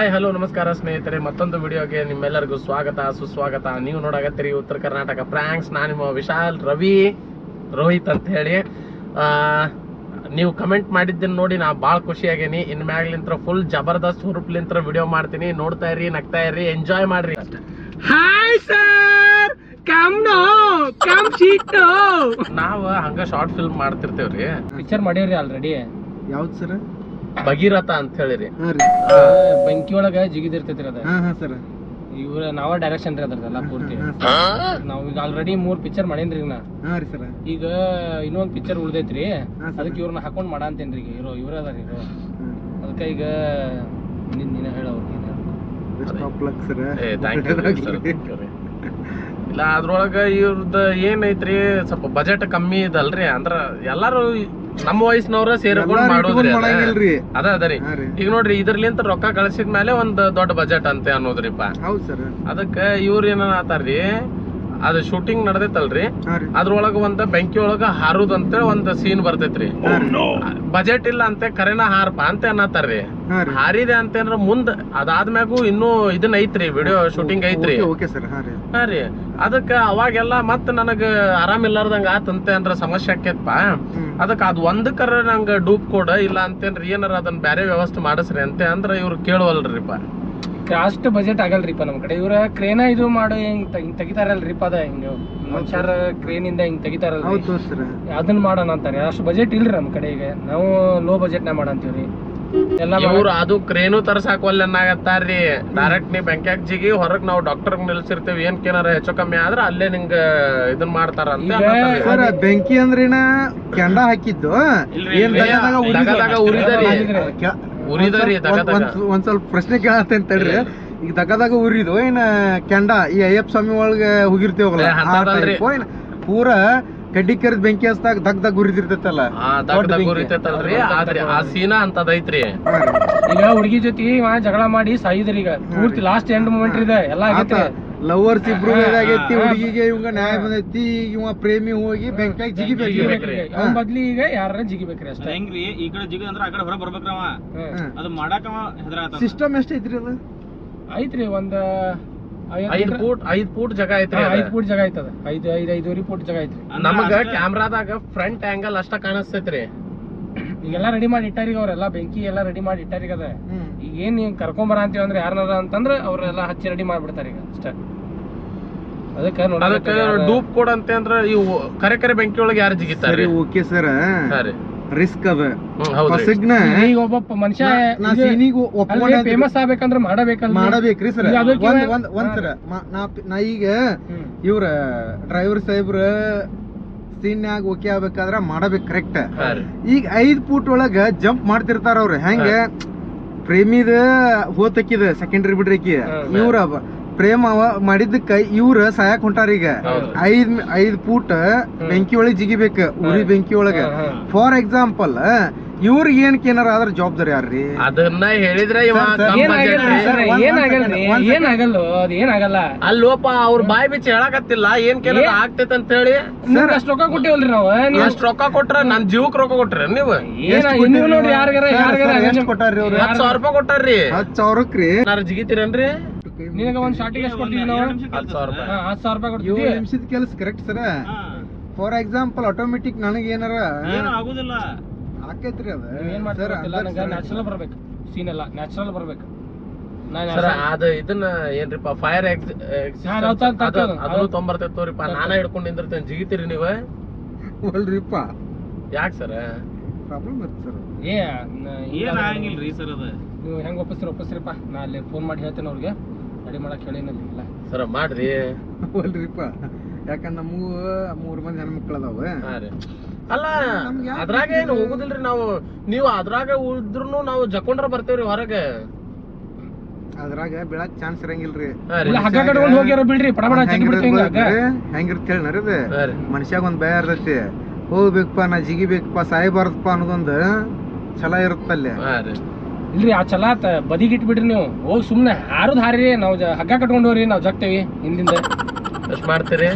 Hi hello ನಮಸ್ಕಾರ ಸ್ನೇಹಿತರೆ. ಮತ್ತೊಂದು ವಿಡಿಯೋಗೆ ನಿಮ್ಮೆಲ್ಲರಿಗೂ ಸ್ವಾಗತ ಸುಸ್ವಾಗತ. ನೀವು ನೋಡಾಕತ್ತೀರಿ ಉತ್ತರ ಕರ್ನಾಟಕ ಪ್ರಾಂಕ್ಸ್ ನಾನು ನಿಮ್ಮ ವಿಶಾಲ್ ರವಿ ರೋಹಿತ್ ಅಂತ ಹೇಳಿ. ನೀವು ಕಮೆಂಟ್ ಮಾಡಿದ್ದನ್ನು ನೋಡಿ ನಾ ಭಾಳ ಖುಷಿಯಾಗೇನಿ. ಇನ್ಮ್ಯಾಗ್ಲಿಂತ್ರ ಫುಲ್ ಜಬರ್ದಸ್ತ್ ಹುರುಪ್ಲಿಂತ್ರ ವಿಡಿಯೋ ಮಾಡ್ತೀನಿ. ನೋಡ್ತಾ ಇರಿ ನಗ್ತಾ ಇರಿ ಎಂಜಾಯ್ ಮಾಡ್ರಿ. ಹಾಯ್ ಸರ್ ಕಮ್ ನೋ ಕಮ್ ಶೀಟ್ ನಾವು ಹಂಗ ಶಾರ್ಟ್ ಫಿಲ್ಮ್ ಮಾಡ್ತಿರ್ತೇವ್ರಿ. ಪಿಕ್ಚರ್ ಮಾಡೇವ್ರಿ ಆಲ್ರೆಡಿ ಯಾವ್ದು ಸರ್ ಭಗೀರಥ ಅಂತ ಹೇಳಿರಿ. ಬೆಂಕಿ ಒಳಗ ಜಿಗಿದಿರ್ತೈತ್ರಿ ಅದ. ಹಾಂ ಹಾಂ ಸರ್. ಇವ್ರ ನಾವ ಡೈರೆಕ್ಷನ್ ರೀ ಅದ್ರದ್ದೆಲ್ಲ ಪೂರ್ತಿ. ನಾವ್ ಈಗ ಆಲ್ರೆಡಿ ಮೂರ್ ಪಿಕ್ಚರ್ ಮಾಡೇನ್ರಿ ನಾ. ಸರ್. ಈಗ ಇನ್ನೊಂದ್ ಪಿಕ್ಚರ್ ಉಳ್ದೈತ್ರಿ. ಅದಕ್ಕೆ ಇವ್ರನ್ನ ಹಾಕೊಂಡ್ ಮಾಡ ಅಂತೇನ್ರಿ ಈಗ. ಹೀರೋ ಇವ್ರ ಅದಾರ ಇರೋ ಅದಕ್ಕೆ ಈಗ ನಿನ್ ನೀನ ಹೇಳವ್ರು ಇಲ್ಲ ಅದ್ರೊಳಗ ಇವ್ರದ ಏನೈತ್ರಿ ಸ್ವಲ್ಪ ಬಜೆಟ್ ಕಮ್ಮಿ ಇದಲ್ರಿ? ಅಂದ್ರ ಎಲ್ಲಾರು ನಮ್ಮ ವಯಸ್ಸಿನವ್ರ ಸೇರ್ಕೊಂಡು ಮಾಡೋದ್ರಿ ಅದ. ಅದರಿ ಈಗ ನೋಡ್ರಿ ಇದ್ರಲಿಂತ ರೊಕ್ಕ ಕಳ್ಸಿದ ಮೇಲೆ ಒಂದ್ ದೊಡ್ಡ ಬಜೆಟ್ ಅಂತೆ ಅನ್ನೋದ್ರಿಪ್ಪ. ಹೌದು ಸರ್ ಅದಕ್ಕ ಇವ್ರ ಏನಾತಾರ್ರಿ ಅದ ಶೂಟಿಂಗ್ ನಡ್ದೈತಲ್ರಿ ಅದ್ರೊಳಗ ಒಂದ್ ಬೆಂಕಿ ಒಳಗ ಹಾರುದಂತ ಒಂದ್ ಸೀನ್ ಬರ್ತೈತ್ರಿ. ಬಜೆಟ್ ಇಲ್ಲ ಅಂತೆ ಕರೆನ ಹಾರಪ್ಪ ಅಂತ ಅನ್ನತಾರ್ರಿ. ಹಾರಿದೆ ಅಂತ ಮುಂದ್ ಅದಾದ್ಮ್ಯಾಗು ಇನ್ನೂ ಇದನ್ನ ಐತ್ರಿ ವಿಡಿಯೋ ಶೂಟಿಂಗ್ ಐತ್ರಿ. ಹಾ ರೀ. ಅದಕ್ಕ ಅವಾಗೆಲ್ಲ ಮತ್ತೆ ನನಗೆ ಆರಾಮಿಲ್ಲಾರ್ದಂಗ ಆತಂತೆ ಅಂದ್ರ ಸಮಸ್ಯೆ ಆಕೇತ್ಪ ಅದಕ್ಕೆ ಅದು ಒಂದಕ್ಕರ ನಂಗೆ ಡೂಪ್ ಕೊಡ ಇಲ್ಲ ಅಂತೇನ್ರಿ ಏನಾರ ಅದನ್ನ ಬೇರೆ ವ್ಯವಸ್ಥೆ ಮಾಡಿಸ್ರಿ ಅಂತೆ ಅಂದ್ರೆ ಇವ್ರು ಕೇಳುವಲ್ರಿಪ್ಪ ಅಷ್ಟು ಬಜೆಟ್ ಆಗಲ್ರಿಪ್ಪ ನಮ್ಮ ಕಡೆ. ಇವ್ರ ಕ್ರೇನ ಇದು ಮಾಡೋ ಹಿಂಗ್ ತ- ಹಿಂಗ್ ತೆಗಿತಾರಲ್ರಿಪ್ಪ ಅದ ಹಿಂಗ. ಮನುಷ್ಯರ ಕ್ರೇನ್ ಇಂದ ಹಿಂಗ್ ಸರ್ ಅದನ್ನ ಮಾಡೋಣ ಅಂತಾರೆ ಅಷ್ಟು ಬಜೆಟ್ ಇಲ್ರಿ ನಮ್ಮ ಕಡೆ ಈಗ. ನಾವು ಲೋ ಬಜೆಟ್ನ ಮಾಡಂತೀವ್ರಿ. ಇವ್ರು ಅದು ಕ್ರೇನು ತರ್ಸಾಕ್ ಒಲ್ಲೆ ರೀ. ಡೈರೆಕ್ಟ್ ನೀ ಬ್ಯಾಂಕ್ಯಾಗ ಜಿಗಿ ಹೊರಗ್ ನಾವು ಡಾಕ್ಟರ್ ನಿಲ್ಸಿರ್ತೇವೆ. ಏನ್ ಕೇನಾರ ಹೆಚ್ಚು ಕಮ್ಮಿ ಆದ್ರೆ ಅಲ್ಲೇ ನಿಂಗ ಇದನ್ ಮಾಡ್ತಾರ ಸರ್ ಬೆಂಕಿ ಅಂದ್ರಿನ ಕೆಂಡ ಹಾಕಿದ್ದು. ಉರಿದರಿ. ಉರಿದರಿ ಒಂದ್ ಸ್ವಲ್ಪ ಪ್ರಶ್ನೆ ಕೇಳತ್ತೆ ಅಂತ ಹೇಳ್ರಿ. ಈಗ ದಗದಾಗ ಉರಿದು ಏನ ಕೆಂಡ ಈ ಅಯ್ಯಪ್ಪ ಸ್ವಾಮಿ ಒಳಗೆ ಹೋಗಿರ್ತೇವಲ್ಲ. ಪೂರ ಕಡ್ಡಿ ಕರೆದ್ ಬೆಂಕಿ ಹಚ್ದಾಗ ದಗ್ ದಗ್ ಉರಿದಿರ್ತೈತಲ್ಲ? ಉರಿತೈತಲ್ರಿ. ಆದ್ರೆ ಆ ಸೀನಾ ಅಂತದೈತ್ರಿ ಈಗ ಹುಡುಗಿ ಜೊತೆ ಇವ ಜಗಳ ಮಾಡಿ ಸಾಯಿದ್ರಿ ಈಗ. ಪೂರ್ತಿ ಲಾಸ್ಟ್ ಎಂಡ್ ಮೂಮೆಂಟ್ ಇದೆ. ಎಲ್ಲ ಆಗೈತೆ. ಲವರ್ಸ್ ಇಬ್ರು ಇದಾಗೈತಿ. ಹುಡುಗಿಗೆ ಇವಂಗ ನ್ಯಾಯ ಬಂದೈತಿ ಈಗ ಇವ ಪ್ರೇಮಿ ಹೋಗಿ ಬೆಂಕಾಯಿ ಜಿಗಿಬೇಕು ಜಿಗಿಬೇಕ್ರಿ. ಅವ್ನ ಬದ್ಲಿ ಈಗ ಯಾರ ಜಿಗಿಬೇಕ್ರಿ ಅಷ್ಟೇ. ಹೆಂಗ್ರಿ? ಈ ಕಡೆ ಜಿಗಿ ಅಂದ್ರ ಆ ಕಡೆ ಹೊರ ಬರ್ಬೇಕ್ರವ. ಅದು ಮಾಡಾಕ ಹೆದರಾತ ಸಿಸ್ಟಮ್ ಎಷ್ಟೈತ್ರಿ ಅದು? ಐತ್ರಿ ಒಂದ್ ಐದ್ ಫೂಟ್ ಐದ್ ಫೂಟ್ ಜಾಗ ಐತ್ರಿ ಅದ. ಐದ್ ಫೂಟ್ ಜಾಗ ಐತದ. ಐದ್ ಐದ್ ಐದೂವರೆ ಫೂಟ್ ಜಾಗ ಐತ್ರಿ. ನಮಗ ಕ್ಯಾಮ್ರಾದಾಗ ಫ್ರಂಟ್ ಆಂಗಲ್ ಅಷ್ಟ ಕಾಣಿಸ್ತೈತ್ರಿ. ಈಗೆಲ್ಲ ರೆಡಿ ಮಾಡಿ ಇಟ್ಟಾರೀಗ ಅವ್ರೆಲ್ಲ ಬೆಂಕಿ ಎಲ್ಲ ರೆಡಿ ಮಾಡಿ ಇಟ್ಟಾರೀಗ ಅದ. ಈಗ ಏನ್ ನೀವು ಕರ್ಕೊಂಬರ ಅಂತೀವಿ ಅಂದ್ರೆ ಯಾರನ್ನಾರ ಅಂತಂದ್ರೆ ಅವ್ರೆಲ್ಲ ಹಚ್ಚಿ ರೆಡಿ ಮಾಡ್ಬಿಡ್ತಾರೆ ಈಗ ಅಷ್ಟೇ. ಅದಕ್ಕೆ ಅದಕ್ಕ ಡೂಪ್ ಕೊಡಂತೆ ಅಂದ್ರೆ ಅಂದ್ರ ಇವು ಕರೆ ಕರೆ ಬೆಂಕಿ ಒಳಗೆ ಯಾರು ಜಿಗಿತಾರೆ ಸರಿ ಓಕೆ ಸರ್. ಹಾ ರೀ. ರಿಸ್ಕ್ ಅದ ಸಿಗ್ನ ಈಗ ಒಬ್ಬ ಮನುಷ್ಯ ನಾ ಸೀನಿಗೆ ಒಪ್ಕೊಂಡೆ ಫೇಮಸ್ ಆಗ್ಬೇಕಂದ್ರ ಮಾಡಬೇಕಲ್ಲ ಮಾಡಬೇಕ್ರಿ ಸರ್. ಒಂದ್ ಇವ- ಒಂದ್ ಒಂದ್ ಸರ. ನಾ ಈಗ ಇವ್ರ ಡ್ರೈವರ್ ಸಾಹೇಬ್ರ ಸೀನ್ಯಾಗ ಓಕೆ ಆಗ್ಬೇಕಾದ್ರ ಮಾಡಬೇಕು ಕರೆಕ್ಟ್ ಈಗ ಐದ್ ಫೂಟ್ ಒಳಗ ಜಂಪ್ ಮಾಡ್ತಿರ್ತಾರ ಅವ್ರು. ಹೆಂಗ? ಪ್ರೇಮಿದ ಹೋತಕ್ಕಿದ ಸೆಕೆಂಡ್ರಿ ಬಿಡ್ರಿ ಆಕಿ. ಹ್ಮ್. ಇವ್ರ ಪ್ರೇಮ ಅವ ಮಾಡಿದ್ದಕ್ಕ ಇವ್ರ ಸಾಯಕ್ ಹೊಂಟಾರ ಈಗ. ಐದ್ ಐದ್ ಫೂಟ್ ಬೆಂಕಿ ಒಳಗ್ ಜಿಗಿಬೇಕ ಉರಿ ಬೆಂಕಿ ಒಳಗ. ಫಾರ್ ಎಕ್ಸಾಂಪಲ್ ಇವ್ರಿಗೆ ಏನಕ್ಕೆ ಏನಾರ ಆದ್ರ ಜವಾಬ್ದಾರಿ ಯಾರ್ರಿ? ಅದನ್ನ ಹೇಳಿದ್ರೆ ಏನಾಗಲ್ಲ. ಏನಾಗಲ್ಲ ಅದು ಏನಾಗಲ್ಲ ಅಲ್ಲೋಪ ಅವ್ರ ಬಾಯಿ ಬಿಚ್ಚಿ ಹೇಳಕತ್ತಿಲ್ಲ. ಏನ್ ಕೇಳ ಆಗ್ತೈತೆ ಅಂತ ಹೇಳಿ ಅಷ್ಟು ರೊಕ್ಕ ಕೊಟ್ಟಿವಲ್ರಿ ನಾವು? ಅಷ್ಟು ರೊಕ್ಕ ಕೊಟ್ರ ನನ್ ಜೀವಕ್ ರೊಕ್ಕ ಕೊಟ್ರ ನೀವು? ನೋಡ್ರಿ ನೀವು? ನೋಡಿ ಯಾರಿಗಾರ ರೂಪಾಯಿ ಯಾರಿಗಾರ ಕೊಟ್ಟಾರ್ರಿ ಅವ್ರು? ಹತ್ ಸಾವಿರ ರೂಪಾಯಿ ಕೊಟ್ಟಾರ್ರಿ. ಹತ್ತು ಸಾವಿರಕ್ರಿ. ಜಿಗಿತೀರೇನ್ರಿ? ನಿನಗ ಒಂದು ಶಾರ್ಟಿಗೆ ಎಷ್ಟು ಕೊಡ್ತೀವಿ ನಾವು? ಹತ್ತು ಸಾವಿರ ರೂಪಾಯಿ. ಹತ್ತು ಸಾವಿರ ರೂಪಾಯಿ ಏಳು ಕೊಡ್ತೀವಿ ನಿಮಿಷದ ಕೆಲಸ correct sir? For example automatic ನನಗೆ ಏನಾರ ಏನು ಆಗುದಿಲ್ಲ. ಆಕೈತ್ರಿ ಅದ. ಏನ್ ಮಾಡ್ತಾರ ಗೊತ್ತಿಲ್ಲ ನಂಗೆ ನ್ಯಾಚುರಲ್ ಬರ್ಬೇಕು. ಸೀನ್ ಎಲ್ಲ ನ್ಯಾಚುರಲ್ ಬರ್ಬೇಕು. ನಾನು ಸರ್ ಅದ ಇದನ್ನ ಏನ್ರಿಪ್ಪ ಫೈರ್ ಹಾ, ನಾವ್ ತಂದ್ ತರ್ತೇವೆ. ಅದನ್ನು ತೊಂಬರ್ತೈತೆ ತೋರಿಪ್ಪ ನಾನ ಹಿಡ್ಕೊಂಡ್ ನಿಂದಿರ್ತೇನೆ. ಜಿಗಿತೀರಿ ನೀವ? ಒಲ್ರಿಪ್ಪ ಯಾಕೆ ಸರ್? ಪ್ರಾಬ್ಲಮ್ ಇರುತ್ತೆ ಸರ್ ಏ ನ- ಏನ್ ಅದು ಆಗಂಗಿಲ್ರಿ ಸರ್ ಅದ? ನೀವು ಹೆಂಗ್ ಒಪ್ಪಿಸ್ತೀರಿ ಒಪ್ಪಿಸ್ರಿಪ್ಪ ನಾ ಅಲ್ಲಿ ಫೋನ್ ಮಾಡಿ ಹೇಳ್ತೇನೆ ಅವ್ರಿಗೆ. ರೆಡಿ ಮಾಡಕ್ ಹೇಳಿನಲ್ಲ ಇಲ್ಲ ಸರ್ ಮಾಡ್ರಿ. ಅಲ್ರಿಪ್ಪ ಯಾಕಂದ್ರೆ ನಮಗೂ ಮೂರ್ ಮಂದಿ ಹೆಣ್ಮಕ್ಳು ಅದಾವ ಅಲ್ಲ ಅದ್ರಾಗ ಏನು ಹೋಗುದಿಲ್ರಿ ನಾವು? ನೀವು ಅದ್ರಾಗ ಉಳಿದ್ರು ನಾವು ಜಕೊಂಡ್ರ ಬರ್ತೇವ್ರಿ ಹೊರಗೆ. ಅದ್ರಾಗ ಬೀಳಕ್ ಚಾನ್ಸ್ ಇರಂಗಿಲ್ರಿ. ಹಗ್ಗ ಕಟ್ಕೊಂಡು ಹೋಗ್ಯಾರ ಬಿಡ್ರಿ ಹೆಂಗಿರ್ತ ಹೇಳಿ ಮನುಷ್ಯಾಗ ಒಂದ್ ಭಯ ಇರ್ತೈತಿ. ಹೋಗ್ಬೇಕಪ್ಪ ನಾ ಜಿಗಿಬೇಕಪ್ಪ ಸಾಯ್ಬಾರ್ದಪ್ಪ ಅನ್ನೋದೊಂದು ಛಲ ಇರುತ್ತಲ್ಲೇ. ಇಲ್ರಿ ಆ ಚಲಾತ ಬದಿಗಿಟ್ ಇಟ್ಬಿಡ್ರಿ ನೀವು. ಹೋಗಿ ಸುಮ್ನೆ ಹಾರುದ್ ಹಾರಿ ನಾವು ಜ- ಹಗ್ಗ ಕಟ್ಕೊಂಡು ಹೋಗ್ರಿ ನಾವು ಜಗ್ತೇವಿ ಹಿಂದಿಂದ. ಅಷ್ಟು ಮಾಡ್ತೀರಿ?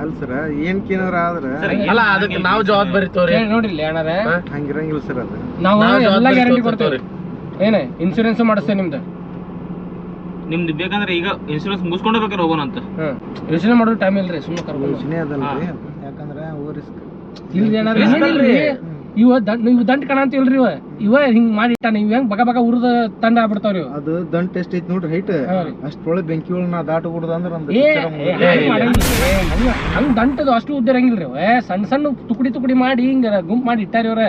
ಅಲ್ ಸರ ಏನ್ ಏನಾರ ಆದ್ರ? ಅಲ್ಲ ಅದಕ್ಕೆ ನಾವು ಜವಾಬ್ದಾರಿ ತೋರಿ. ನೋಡ್ರಿ ಅಣ್ಣಾರ. ಹಂಗಿರಂಗಿಲ್ಲ ಸರ್ ಅದು. ನಾವು ಎಲ್ಲ ಗ್ಯಾರಂಟಿ ತಗೋತೀವಿ ಕೊಡ್ತೇವೆ. ಏನೇ ಇನ್ಶೂರೆನ್ಸ್ ಮಾಡಿಸ್ತೇವೆ ನಿಮ್ದು? ನಿಮ್ದು ಬೇಕಂದ್ರೆ ಈಗ ಇನ್ಶೂರೆನ್ಸ್ ಮುಗಿಸ್ಕೊಂಡು ಬೇಕಾದ್ರೆ ಹೋಗೋಣ ಅಂತ. ಹ್ಮ್ ಯೋಚನೆ ಮಾಡೋ ಟೈಮ್ ಇಲ್ರಿ ಸುಮ್ಮನೆ ಕರ್ಕೊಂಡು. ಯೋಚನೆ ಅದಲ್ರಿ ಯಾಕಂದ್ರೆ ಓ ರಿಸ್ಕ್ ಇಲ್ರಿ ಏನಾರ ಇವ ದಂಡ ನೀವು ದಂಡ್ ಕಣ ಅಂತ ಇಲ್ರಿ ಇವ. ಇವ ಹಿಂಗ್ ಮಾಡಿಟ್ಟಾನ ಇವ್ ಹೆಂಗ್ ಬಗ ಬಗ ಉರ್ದ ತಂಡ ಆಗ್ಬಿಡ್ತಾವ್ರಿ ಇವ. ಅದು ದಂಟ್ ಎಷ್ಟ್ ಐತಿ ನೋಡ್ರಿ ಹೈಟ್ ಹಾ ಒಳ್ಳೆ ಅಷ್ಟ್ರೊಳಗೆ ಬೆಂಕಿ ಒಳಗೆ ನಾ ದಾಟ ಬಿಡುದ ಅಂದ್ರೆ ನಂದು ಏ ಮುಗ್ದು. ಹಂಗ್ ದಂಟದು ಅಷ್ಟು ಉದ್ದಿರಂಗಿಲ್ರಿ ಇವ. ಏ, ಸಣ್ಣ ಸಣ್ಣ ತುಕಡಿ ತುಕಡಿ ಮಾಡಿ ಹಿಂಗ ಗುಂಪ್ ಮಾಡಿ ಇಟ್ಟಾರಿ ಅವ್ರ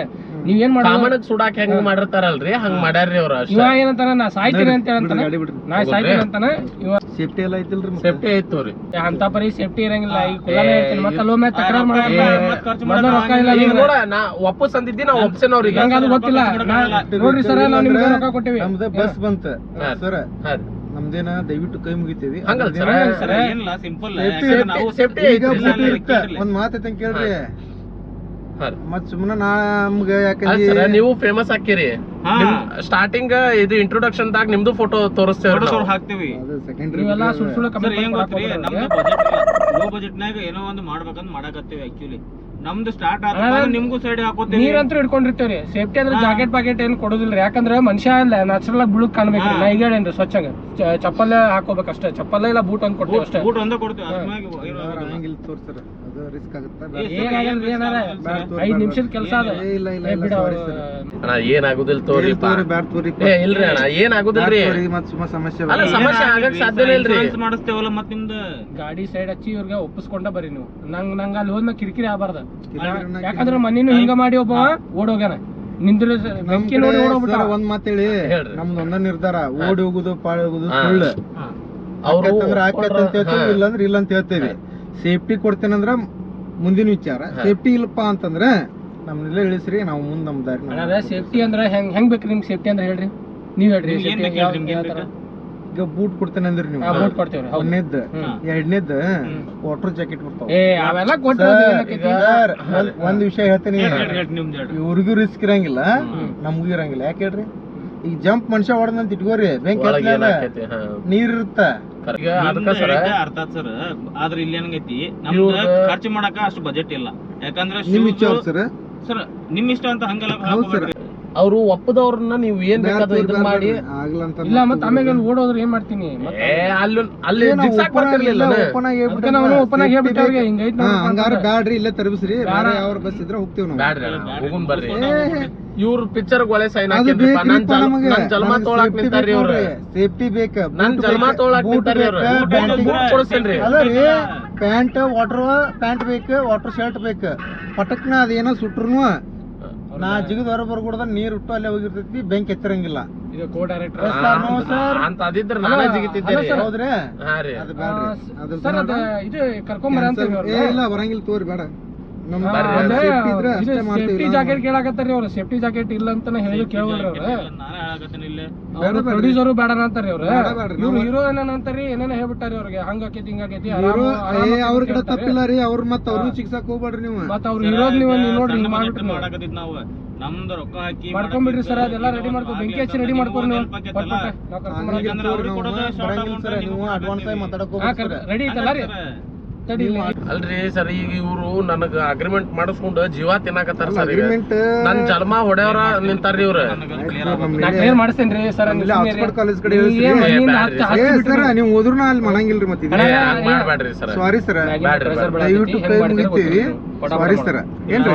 ನೀವ್ ಏನ್ ಮಾಡ ಕಾಮಣಕ್ ಸುಡಾಕ್ ಹೆಂಗ್ ಮಾಡಿರ್ತಾರಲ್ರಿ? ಹಂಗ್ ಮಾಡ್ಯಾರ್ರಿ ಅವ್ರ ಇವ ಏನಂತಾನ? ನಾ ಸಾಯ್ತೀನಿ ಅಂತ ಬಿಡ್ರಿ, ಹೇಳ್ತಾನ ಗಾಡಿ ಬಿಡ್ರಿ. ನಾ ಸಾಯ್ತೀನಿ ಅಂತಾನ? ಇವ ಸೇಫ್ಟಿ ಎಲ್ಲ ಐತಿಲ್ರಿ ಮತ್ತೆ? ಸೇಫ್ಟಿ ಐತ್ ರೀ ಅಂತ ಪರಿ ಸೇಫ್ಟಿ ಇರಂಗಿಲ್ಲ. ಈ ಕುಲಾಲ ಹೇಳ್ತೀನಿ ಮತ್ತೆ ಅಲ್ಲೊಮ್ಮೆ ತಕರಾರ್ ಮೊದ್ಲು ರೊಕ್ಕ ಇಲ್ಲ ಈಗ. ನೋಡ ನಾ ಒಪ್ಪಸ್ ಅಂದಿದ್ದಿ ನಾ ಒಪ್ಸೇನ್ ಅವ್ರಿಗೆ. ನಂಗ್ ಅದು ಗೊತ್ತಿಲ್ಲ. ನಾ- ನೋಡ್ರಿ ಸರ್ ನಾವ್ ನಿಮ್ಗೆ ರೊಕ್ಕ ಕೊಟ್ಟಿವಿ. ನಮ್ದು ಬಸ್ ಬಂತ. ಹಾ. ಸರ್ ಹಾ. ನಮ್ದೇನ ದಯವಿಟ್ಟು ಕೈ ಮುಗಿತೀವಿ. ಹಂಗಲ್ಲ ಸರ. ಏನಿಲ್ಲ ಸಿಂಪಲ್ Safety- ನಾವು safety ಈಗ ಐತ್ರಿ. ಒಂದ್ ಮಾತೈತೆ ಕೇಳ್ರಿ. ಹಾ. ರೀ. ಮತ್ ಸುಮ್ಮನೆ ನಮ್ಗೆ ಯಾಕಂದ್ರೆ ನೀವು ಫೇಮಸ್ ಹಾಕಿರಿ. ಸ್ಟಾರ್ಟಿಂಗ್ ಇದು ಇಂಟ್ರೊಡಕ್ಷನ್ ದಾಗ ನಿಮ್ದು ಫೋಟೋ ತೋರಿಸ್ತೇವೆ. ಹಾಕ್ತಿವಿ ನೀವೆಲ್ಲ ಸುಳ್ ಸುಳ್ಳು ಸರ್ ಏನ್ ಗೊತ್ತ್ರಿ ನಮ್ದು ಬಜೆಟ್ ಲೋ ಬಜೆಟ್ನಾಗ ಏನೋ ಒಂದು ಮಾಡ್ಬೇಕಂತ ಮಾಡಕತ್ತೀವಿ ಆಕ್ಚುಲಿ ನಮ್ದು ಸ್ಟಾರ್ಟ್ ಆದ ನಿಮ್ಗೂ ಸೈಡ್ ಹಾಕೋತೀವಿ. ನೀರಂತೂ ಹಿಡ್ಕೊಂಡಿರ್ತೇವ್ರಿ. ಸೇಫ್ಟಿ ಅಂದ್ರೆ ಜಾಕೆಟ್ ಪಾಕೆಟ್ ಏನು ಕೊಡೋದಿಲ್ರಿ. ಯಾಕಂದ್ರೆ ಮನುಷ್ಯ ಇಲ್ಲ ನ್ಯಾಚುರಲ್ ಆಗಿ ಬುಳಕ್ ಕಾಣ್ಬೇಕು ನಾ ಈಗ ಹೇಳೇನ್ರಿ ಸ್ವಚ್ಛಂಗ ಚ- ಚಪ್ಪಲ್ ಹಾಕೋಬೇಕಷ್ಟೇ ಚಪ್ಪಲ್ ಇಲ್ಲ ಬೂಟ್ ಅಂತ ಕೊಡ್ತೀವಿ ಅಷ್ಟೇ. ಬೂಟ್ ಒಂದೇ ಕೊಡ್ತೀವಿ. ಅದ್ರ ರಿಸ್ಕ್ ಆಗುತ್ತೆ. ತೋರಿ, ಐದ್ ನಿಮಿಷದ ಕೆಲಸ ಅದ. ಇಲ್ಲ ಇಲ್ಲ ಬಿಡು. ಅಣ್ಣ ಏನ್ ಆಗುದಿಲ್ಲ ತೋರಿ ತೋರಿ ಬ್ಯಾಡ್ ತೋರಿ ಏ ಇಲ್ರಿ ಅಣ್ಣ ಏನ್ ಆಗುದಿಲ್ರಿ? ಮತ್ ಸುಮ್ಮ ಸಮಸ್ಯೆ ಅಲ್ಲ, ಸಮಸ್ಯೆ ಆಗಕ್ ಸಾಧ್ಯನೇ ಇಲ್ರಿ. ಮಾಡಿಸ್ತೇವಲ್ಲ ಮತ್ ನಿಮ್ದು? ಗಾಡಿ ಸೈಡ್ ಹಚ್ಚಿ ಇವ್ರಿಗೆ ಒಪ್ಪಿಸ್ಕೊಂಡ ಬರ್ರಿ ನೀವು. ನಂಗ್ ನಂಗ ಅಲ್ಲಿ ಹೋದ್ಮೇಲೆ ಕಿರಿಕಿರಿ ಆಗಬಾರ್ದ. ಯಾಕಂದ್ರೆ ಮನೇನು ಹಿಂಗ ಮಾಡಿ ಒಬ್ಬ ಓಡೋಗ್ಯಾನ ಒಂದ್ ಮಾತ್ ಹೇಳಿ. ನಮ್ದು ಒಂದ ನಿರ್ಧಾರ. ಓಡಿ ಹೋಗುದು ಪಾಳಿ ಹೋಗುದು. ಸುಳ್ಳು. ಅವ್ರು ಅಂತ ಹೇಳ್ತೇವೆ ಇಲ್ಲ ಅಂದ್ರೆ ಇಲ್ಲ ಅಂತ ಹೇಳ್ತೇವಿ. ಸೇಫ್ಟಿ ಕೊಡ್ತೇನಂದ್ರ ಮುಂದಿನ ವಿಚಾರ. ಸೇಫ್ಟಿ ಇಲ್ಲಪ್ಪ ಅಂತಂದ್ರೆ ನಮ್ಮನ್ನೆಲ್ಲ ಇಳಿಸ್ರಿ ನಾವು ಮುಂದ್ ನಮ್ ದಾರಿ ನಾವು ಅಣ್ಣ ಸೇಫ್ಟಿ ಅಂದ್ರೆ ಹೆಂಗ್ ಹೆಂಗ್ ಬೇಕ್ರಿ ನಿಮ್ಗೆ ಸೇಫ್ಟಿ ಅಂದ್ರೆ ಹೇಳ್ರಿ. ನೀವ್ ಹೇಳ್ರಿ ನಿಮ್ಗೆ ಏನ್ safety ಬೇಕು ಯಾವ- ಹೇಳ್ರಿ, ಏನ್ ಯಾವ ತರ? ಈಗ ಬೂಟ್ ಕೊಡ್ತೇನೆ ಅಂದ್ರಿ ನೀವು. ಹಾ, boot ಕೊಡ್ತೇವ್ರಿ ಹೌದು. ಒಂದನೇದ್ ಹ್ಮ್. ಎರಡನೇದ್ ವಾಟರ್ ಜಾಕೆಟ್ ಬರ್ತಾವ ಏ ಅವೆಲ್ಲ ಕೊಟ್ರೆ ಅದು ಏನಕ್ಕೈತಿ? ಒಂದ್ ವಿಷಯ ಹೇಳ್ತೀನಿ. ಹೇಳ್ರಿ, ಹೇಳ್ರಿ, ನಿಮ್ದು ಹೇಳ್ರಿ. ಇವ್ರಿಗೂ ರಿಸ್ಕ್ ಇರಂಗಿಲ್ಲ ನಮಗೂ ಇರಂಗಿಲ್ಲ. ಯಾಕೆ ಹೇಳ್ರಿ? ಈಗ ಜಂಪ್ ಮನುಷ್ಯ ಹೊಡೆದಂತ ಇಟ್ಕೋರಿ ಬೆಂಕಿ ನೀರ್ ಇರುತ್ತ. ಈಗ ಅದಕ್ಕ ಸರ ಹೇಳಿದ್ದೆ ಅರ್ಥ ಆತ್ ಸರ್ ಆದ್ರೆ ಇಲ್ಲಿ ಏನಂಗೈತಿ ನಮ್ದು ಇವ್ರ್ದು- ಖರ್ಚು ಮಾಡಕ ಅಷ್ಟು ಬಜೆಟ್ ಇಲ್ಲ. ಯಾಕಂದ್ರೆ ನಿಮ್ ಇಚ್ಛೆ ಸರ್? ಸರ್ ನಿಮ್ ಇಷ್ಟ ಅಂತ ಹಂಗೆಲ್ಲ ಹೌದ್ ಸರ್. ಹಾಕೋಬೇಡ್ರಿ. ಅವ್ರು ಒಪ್ಪದವ್ರನ್ನ ನೀವು ಏನ್ ಬೇಕಾದ್ರೂ ಇದನ್ನ ಮಾಡಿ. ಇಲ್ಲ ಮತ್ತೆ ಆಮೇಲೆ ಅಲ್ಲಿ ಓಡೋದ್ರೆ ಏನ್ ಮಾಡ್ತೀನಿ? ಮತ್ತೆ ಏ ಅಲ್ಲಿ ಅಲ್ಲಿ ಜಿಗ್ಸಾಕ್ ಬರ್ತಿರ್ಲಿಲ್ಲ ಅದಕ್ಕೆ ನಾವು ಓಪನ್ ಆಗಿ ಹೇಳ್ಬಿಟ್ಟು ಅವ್ರಿಗೆ ಹಿಂಗೈತ್ ನೋಡ್ರಿ ಹಂಗಾರ ಬ್ಯಾಡ್ರಿ ಇಲ್ಲೇ ತರಬಿಸ್ರಿ. ಬೇರೆ ಯಾವ ಬಸ್ ಇದ್ರೆ ಹೋಗ್ತೀವಿ ನಾವು. ಬ್ಯಾಡ್ರಿ ಅಣ್ಣ, ಹೋಗುನ್ ಬರ್ರಿ. ಇವ್ರ ಪಿಕ್ಚರ್ ಒಳೆ ಸೈನ್ ಅದು ಹಾಕಿದ್ರಿಪ್ಪ ನನ್ ಬೇಕ್ರಿಪ್ಪ ಜಲ್- ನಮಗೆ. ನನ್ ಜಲ್ಮ ತೊಗೊಳಕ್ ನಿಂತಾರ್ರಿ ಇವ್ರು. ಸೇಫ್ಟಿ ಬೇಕ. ನನ್ ಜಲ್ಮ ನಿಂತಾರ್ರಿ ಇವ್ರು. ಬೂಟ್ ಪ್ಯಾಂಟ್ ವಾಟರ್ ಪ್ಯಾಂಟ್ ಬೇಕು ವಾಟರ್ ಶರ್ಟ್ ಬೇಕು. ಪಟಕ್ನ ಅದೇನೋ ಸುಟ್ರು ನಾ ಜಿಗದ ಹೊರ ಬರ್ಕೊಡ್ದ ನೀರ್ ಇಟ್ಟು ಅಲ್ಲೇ ಹೋಗಿರ್ತೈತಿ ಬೆಂಕಿ ಎತ್ತಿರಂಗಿಲ್ಲ. ಇದು co director Yes, sir, no, sir. ಅಂತ ಅದಿದ್ರ ನಾನೇ ಜಿಗಿತಿದ್ದೆ ರೀ. ಹೌದ್ರಿ? ಹಾ ರೀ. ಅದು ಬ್ಯಾಡ್ರಿ ಅದು ಸರ್ ಅದ ಇದು ಕರ್ಕೊಂಬರ ಅಂತ ಏ ಇಲ್ಲ ಬರಂಗಿಲ್ಲ ತೋರಿ ಬೇಡ. ಸೇಫ್ಟಿ ಜಾಕೆಟ್ ಕೇಳಾಕತ್ತಾರಿ ಅವ್ರ. ಸೇಫ್ಟಿ ಜಾಕೆಟ್ ಇಲ್ಲ ಅಂತಾನೆ ಹೇಳಿ ಕೇಳ್ಬಿಡ್ರಿ ಅವ್ರು. ನಾನೇ ಹೇಳಕತ್ತೀನಿ ಇಲ್ಲೇ. ಬೇಡ ಬೇಡ್ರಿ. ಪ್ರೊಡ್ಯೂಸರ್ ಬೇಡ ಅಂತಾರೆ ಅವ್ರು. ಇವ್ರು ಹೀರೋ ಏನೇನ ಏನಂತಾರಿ ಏನೇನ ಹೇಳ್ಬಿಟ್ಟಾರಿ ಅವ್ರಿಗೆ. ಹಂಗ ಆಕೈತಿ ಹಿಂಗ ಆಕೈತಿ ಏ ಅವ್ರ ಕಡೆ ತಪ್ಪಿಲ್ಲ ರೀ ಅವ್ರ ಮತ್ತ ಅವ್ರನ್ನ ಸಿಕ್ಸಾಕ್ ಹೋಗ್ಬೇಡ್ರಿ ನೀವು. ಮತ್ತ ಅವ್ರು ಇರೋದ್ ನೀವು ನೀವು ನೋಡ್ರಿ ಹಿಂಗ್ ಮಾಡ್ಬಿಟ್ರಿ ಮಾಡಕತ್ತಿದ್ ನಾವು. ನಮ್ದು ರೊಕ್ಕ ಹಾಕಿ ಮಾಡ್ಕೊಂಡ್ಬಿಡ್ರಿ ಸರ್ ಅದೆಲ್ಲ ರೆಡಿ ಮಾಡ್ಕೊ ಬೆಂಕಿ ಹಚ್ಚಿ ರೆಡಿ ಮಾಡ್ಕೊಂಡು ನೀವು. ರೆಡಿ ಐತಲ್ಲ ರೀ. ಅಲ್ರಿ ಸರ್ ಈಗ ಇವ್ರು ನನಗ ಅಗ್ರಿಮೆಂಟ್ ಮಾಡಿಸ್ಕೊಂಡು ಜೀವ ತಿನ್ನಾಕತ್ತಾರ ಸರ್ ಅಗ್ರಿಮೆಂಟ್ ನನ್ ಜನ್ಮ ಹೊಡೆಯವ್ರ ನಿಂತಾರ್ರಿ ಇವ್ರ. ಕ್ಲಿಯರ್ ಮಾಡಿಸ್ತೇನ್ರಿ ಸರ್ ಕಾಲೇಜ್ ಕಡೆ ನೀವು ಹೋದ್ರು ಅಲ್ಲಿ ಮಾಡಂಗಿಲ್ರಿ ಮತ್ತೆ. ಮಾಡ್ಬೇಡ್ರಿ ಸರ್. ಸಾರಿ. ಸರ್. ದಯವಿಟ್ಟು ಕೈ ಮುಗಿತೀವಿ. ಏನ್ರಿ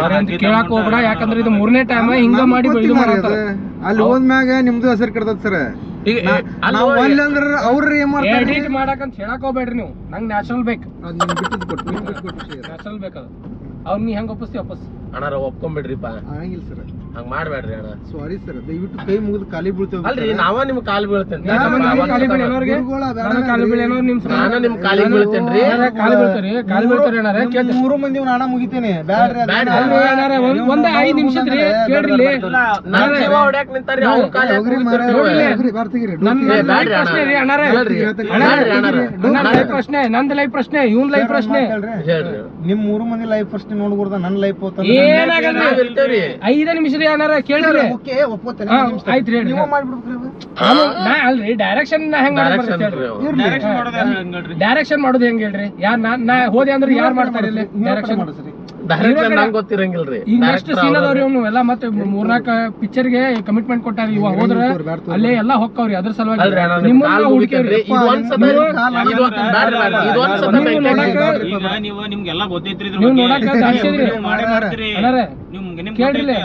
ಹೋಗ್ಬೇಡ ಯಾಕಂದ್ರೆ ಇದು ಮೂರನೇ ಟೈಮ್ ಹಿಂಗ ಮಾಡಿ. ಅಲ್ಲಿ ಹೋದ್ಮ್ಯಾಗ ನಿಮ್ದು ಹೆಸರು ಕೆಡ್ತದ ಸರ್. ಈಗ ನಾವ್ ಅಲ್ಲಿ ಅಂದ್ರ ಅವ್ರ ಏನ್ ಮಾಡ್ತಾರೆ? ಎಡಿಟ್ ಮಾಡಕಂತ ಹೇಳಕ್ ಹೋಗ್ಬೇಡ್ರಿ ನೀವು. ನಂಗೆ ನ್ಯಾಚುರಲ್ ಬೇಕು. ಅದು ನಿಮ್ಗ್ ಕೊಟ್ಟು ನಿಮ್ಗ್ ಬಿಟ್ಟು ಕೊಟ್ಟು ನೀ ಹೆಂಗೆ ವಾಪಸ್ ಅಣ್ಣಾರ ಒಪ್ಕೊಂಬಿಡ್ರಿಪ್ಪ. ಸರ್. ಹಂಗ್ ಮಾಡ್ಬೇಡ್ರಿ ಅಣ್ಣ. ಸಾರಿ ಸರ್ ದಯವಿಟ್ಟು ಕೈ ಮುಗಿದು ಕಾಲಿ ಬೀಳ್ತೇವೆ ಅಲ್ರಿ ನಾವ ನಿಮ್ ಕಾಲ್ ಬೀಳ್ತೇನೆ. ನಾನು ನಿಮ್ ಬೀಳ್ತೇನ್ರಿ ಕಾಲಿ ಬೀಳ್ತೀರಿ ಕಾಲಿ ಬೀಳ್ತೀರಿ ಅಣ್ಣಾರೆ ಕೇಳ್ರಿ ಮೂರು ಮಂದಿ ಅಣ್ಣ ಮುಗಿತೇನೆ. ಬ್ಯಾಡ್ರಿ ಅಣ್ಣಾರೆ, ಒಂದ್- ಐದ್ ನಿಮಿಷದ್ ರೀ, ಕೇಳ್ರಿ ಇಲ್ಲಿ. ನಾನ್ ಜೀವ ಹೊಡ್ಯಾಕ್ ಅವ್ರ ಕಾಲ್ ಹೋಗ್ರಿ ಬ್ಯಾಡ್ರಿ ಪ್ರಶ್ನೆ ರೀ ಅಣ್ಣಾರೆ. ಹೇಳ್ರಿ. ಅಣ್ಣಾರೆ. ಅಣ್ಣಾರೆ, ಲೈಫ್ ಪ್ರಶ್ನೆ ನಂದ್ ಲೈಫ್ ಪ್ರಶ್ನೆ ಇವನ್ ಲೈಫ್ ಪ್ರಶ್ನೆ. ಹೇಳ್ರಿ. ನಿಮ್ ಮೂರು ಮಂದಿ ಲೈಫ್ ಪ್ರಶ್ನೆ ನೋಡ್ಬೋದ ನನ್ ಲೈಫ್ ಏನಾಗಲ್ಲ ಐದ ನಿಮಿಷ ರೀ ಆಯ್ತ್ ರೀ, ಅಲ್ರಿ ಡೈರೆಕ್ಷನ್ ನಾ ಹೆಂಗ್ ಡೈರೆಕ್ಷನ್ ಮಾಡೋದೇ ಹಂಗಲ್ರಿ ಡೈರೆಕ್ಷನ್ ಮಾಡೋದು ಹೆಂಗ್ ಹೇಳ್ರಿ? ಯಾರ್ ನಾ ನಾ ಹೋದೆ ಅಂದ್ರೆ ಯಾರ್ ಮಾಡ್ತಾರೆ ಇಲ್ಲಿ? ಡೈರೆಕ್ಷನ್ ಸೀನ್ ಅದಾವ್ರಿ ಅವ್ನು ಎಲ್ಲ ಮತ್ತೆ ಮೂರ್ನಾಲ್ಕ ಪಿಕ್ಚರ್ಗೆ ಕಮಿಟ್ಮೆಂಟ್ ಕೊಟ್ಟಾರ. ಇವಾಗ ಹೋದ್ರ ಅಲ್ಲೇ ಎಲ್ಲಾ ಹೊಕ್ಕವ್ರಿ ಅದ್ರ ಸಲುವಾಗಿ. ನಿಮ್ಮ ನೀವು ನೋಡಾಕ- ಹಚ್ಚಿ- ಕೇಳ್ರಿ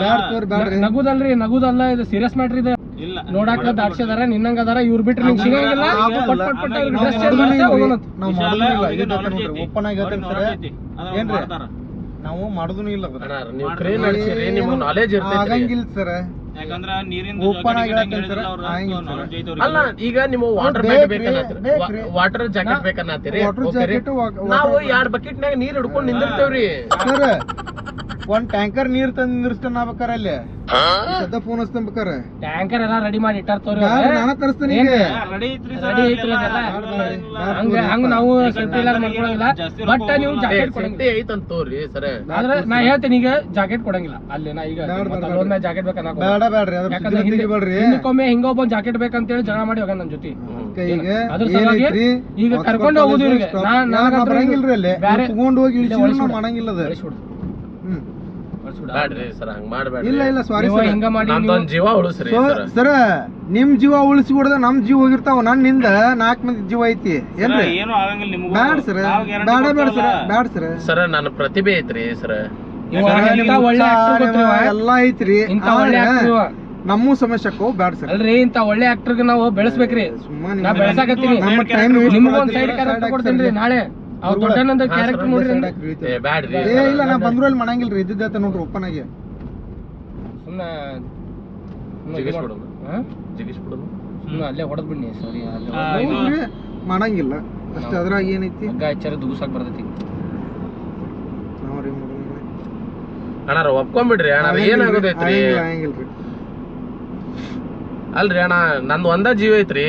ನಗುದಲ್ರಿ ನಗುದಲ್ಲ ಇದು ಸೀರಿಯಸ್ ಮ್ಯಾಟ್ರಿ ಇದೆ. ಇಲ್ಲ. ನೋಡಾಕ ದಾಡ್ಸಿದಾರ ನಿನ್ನಂಗ ಅದಾರ ಇವ್ರ ಬಿಟ್ರೆ ನಿಂಗೆ ಸಿಗಂಗಿಲ್ಲ. ಓಪನ್ ಆಗಿ ಏನ್ರಿ? ನಾವು ಮಾಡೋದೂ ಇಲ್ಲ. ನೀವು ನಾಲೆಜ್ ಆಗಂಗಿಲ್ಲ ಸರ್. ಯಾಕಂದ್ರ ಅವ್ರಿಗೆ. ಅಲ್ಲ ಈಗ ನಿಮ್ಮ ವಾಟರ್ ಬ್ಯಾಗ್ ಬೇಕನ್ನತ್ತೀರಿ ವಾಟರ್ ಜಾಕೆಟ್ ಬೇಕನ್ನತ್ತೀರಿ ಜಾಕೆಟ್ ನಾವು ಎರಡ್ ಬಕೆಟ್ ನಾಗ ನೀರ್ ಹಿಡ್ಕೊಂಡ್ ನಿಂದಿರ್ತೇವ್ರಿ. ಸರ್ ಒಂದ್ ಟ್ಯಾಂಕರ್ ನೀರ್ ತಂದ್ ನಿಂದಿರ್ಸ್ತಾನ ಆಗ್ಬೇಕಾರ ಅಲ್ಲಿ. ಸದ್ದ ಫೋನ್ ಹಚ್ತಾನ ಬೇಕಾರ ಟ್ಯಾಂಕರ್ ಎಲ್ಲ ರೆಡಿ ಮಾಡಿ ಇಟ್ಟಾರ ತೋರಿ ನಾನ ತರಿಸ್ತಾನೆ ರೆಡಿ ಐತ್ರಿ ರೆಡಿ ಐತ್ರಿ ಹಂಗ ಹಂಗ ನಾವು ಸೇಫ್ಟಿ ಎಲ್ಲ ಮಾಡ್ಕೊಳಂಗಿಲ್ಲ. ಬಟ್ ನೀವು ಜಾಕೆಟ್ ಕೊಡಂಗಿಲ್ಲ. ಐತಂತ ತೋರಿ ಸರ. ಆದ್ರೆ ನಾ ಹೇಳ್ತೇನೆ ಈಗ ಜಾಕೆಟ್ ಕೊಡಂಗಿಲ್ಲ. ಅಲ್ಲಿ ನಾ ಈಗ ಬ್ಯಾಡ, ಮತ್ತೆ ಜಾಕೆಟ್ ಬೇಕನಾ ಬೇಡ. ಬೇಡ್ರಿ. ಯಾಕಂದ್ರೆ ಹಿಂದೆ- ಹಿಂದಕ್ಕೊಮ್ಮೆ ಹಿಂಗ ಒಬ್ಬ ಜಾಕೆಟ್ ಬೇಕಂತೇಳಿ ಜಗಳ ಮಾಡಿ ಹೋಗ ನನ್ನ ಜೊತೆ. ಈಗ ಅದ್ರ ಸಲುವಾಗಿ ಈಗ ಕರ್ಕೊಂಡು ಹೋಗುದು ಇವ್ರಿಗೆ. ನಾ- ನನಗಂತೂ ಬರಂಗಿಲ್ರಿ ಅಲ್ಲಿ? ತಗೊಂಡ್ ಹೋಗಿ ಇಳಿಸಿದ್ರು ಮಾಡಂಗಿಲ್ಲ ಅದ. ಹ್ಮ್. ಸರ್ ಹಂಗ್ ಮಾಡ್ಬೇಡ್ರಿ. ಇಲ್ಲ ಇಲ್ಲ ಸಾರಿ ನೀವು ಸರ್. ಹಿಂಗ ಮಾಡಿ ನೀವು- ಜೀವ ಉಳಿಸ್ರಿ ಸರ್. ಸರ ನಿಮ್ ಜೀವ ಉಳಿಸ್ಬಿಡ್ದ ನಮ್ ಜೀವ ಹೋಗಿರ್ತಾವ ನನ್ನಿಂದ ನಾಲ್ಕ್ ಮಂದಿ ಜೀವ ಐತಿ. ಏನ್ರಿ? ಸರ್, ಏನೂ ಆಗಂಗಿಲ್ಲ ನಿಮ್ಗೂ. ಬ್ಯಾಡ ಸರ್ ಬೇಡ ಬೇಡ ಸರ. ಬ್ಯಾಡ ಸರ. ಸರ್ ನನ್ನ ಪ್ರತಿಭೆ ಐತ್ರಿ ಸರ್. ಎಲ್ಲಾ ಐತ್ರಿ. ನಮ್ಮೂ ಸಮಸ್ಯೆ ಬ್ಯಾಡ ಸರ್. ಅಲ್ರಿ ಇಂತ ಒಳ್ಳೆ ಆಕ್ಟರ್ಗೆ ನಾವು ಬೆಳೆಸ್ಬೇಕ್ರಿ. ಸುಮ್ಮನೆ ನಾ ಬೆಳೆಸಾಕತ್ತೀನಿ ನಮ್ಮ ಟೈಮ್ ನಿಮ್ಗೂ ಒಂದ್ ಸೈಡ್ ಕೊಡ್ತೇನ್ರಿ ನಾಳೆ. ಅವ್ರ ದೊಡ್ಡನಂದ ಕ್ಯಾರೆಕ್ಟರ್ ನೋಡ್ರಿ ಏ ಬ್ಯಾಡ್ರಿ. ಏ ಇಲ್ಲ ನಾ ಬಂದ್ರು ಅಲ್ಲಿ ಮಾಡಂಗಿಲ್ರಿ ಇದ್ದಿದ್ದ ನೋಡ್ರಿ ಓಪನ್ ಆಗಿ ಸುಮ್ನ ಜಿಗಿಸ್ ಬಿಡೋಣ ಜಿಗಿಸ್ ಬಿಡೋಣ ಸುಮ್ನ ಅಲ್ಲೇ ಹೊಡೆದ್ ಬಿಡ್ನಿ ಸರಿ ನೋಡ್ರಿ, ಮಾಡಂಗಿಲ್ಲ. ಅಷ್ಟ ಅದ್ರಾಗ ಏನೈತಿ? ಹಗ್ಗ ಹಚ್ಚಾರ ದುಗುಸಾಕ್ ಬರ್ತೈತಿ. ಅಣ್ಣಾರ ಒಪ್ಕೊಂಬಿಡ್ರಿ ಅಣ್ಣಾರ ಏನಾಗೋದೈತ್ರಿ ಅಲ್ರಿ ಅಣ್ಣ ನಂದು ಒಂದ ಜೀವ ಐತ್ರಿ